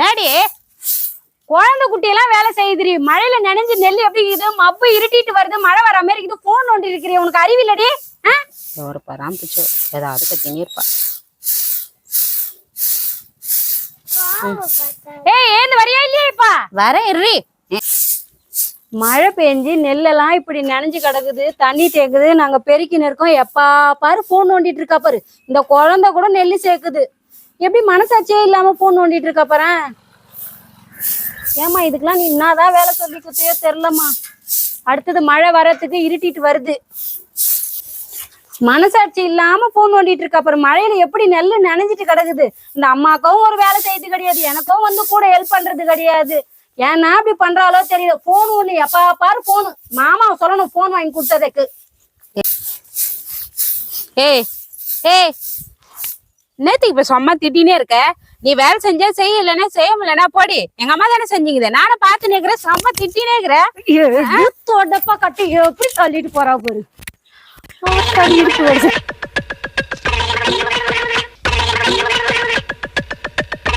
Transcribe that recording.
நடி. குழந்தை குட்டியெல்லாம் வேலை செய்யுதுரி மழையில நனைஞ்சு நெல் எப்படி இருக்குது? மப்பு இருட்டிட்டு வருது. மழை வர மாதிரி இருக்குது. போன் நோண்டி இருக்கிறீ உனக்கு அறிவில்லடி? ஒரு பராம்பிச்சோ ஏதாவது கத்தினே இருப்பா ஏய் ஏந்து வரியா இல்லையா இப்பா? வர இரு மழை பெஞ்சு நெல்லெல்லாம் இப்படி நனைஞ்சு கிடக்குது. தண்ணி தேக்குது. நாங்க பெருக்கின்னு இருக்கோம் எப்பா பாரு போன் நோண்டிட்டு இருக்கா பாரு. இந்த குழந்தை கூட நெல்லு சேர்க்குது. எப்படி மனசாட்சியே இல்லாம போன் நோண்டிட்டு இருக்க போறேன் ஏமா இதுக்கெல்லாம் நீ என்னதான் வேலை சொல்லி கொடுத்தையோ தெரிலம்மா அடுத்தது மழை வர்றதுக்கு இருட்டிட்டு வருது. மனசாட்சி இல்லாம போன் நோண்டிட்டு இருக்க அப்புறம் மழையில எப்படி நெல்லு நனைஞ்சிட்டு கிடக்குது? இந்த அம்மாக்கும் ஒரு வேலை செய்யறது கிடையாது. எனக்கும் வந்து கூட ஹெல்ப் பண்றது கிடையாது. ஏன்னா அப்படி பண்றாலோ தெரியல. போன் ஒண்ணு எப்ப பாரு போனு மாமா சொல்லணும் போன் வாங்கி கொடுத்ததுக்கு. ஏய் ஏய் நேத்துக்கு இப்ப சும்மா திட்டினே இருக்க. நீ வேலை செஞ்சா செய்ய இல்லைன்னா செய்ய முடியலன்னா போடி. எங்க அம்மா தானே செஞ்சீங்க நானும் பார்த்து நிக்கிறேன். செம்ம திட்டினே இருக்கிறேன் தொடப்பா கட்டி. எப்படி தள்ளிட்டு போறா பாரு.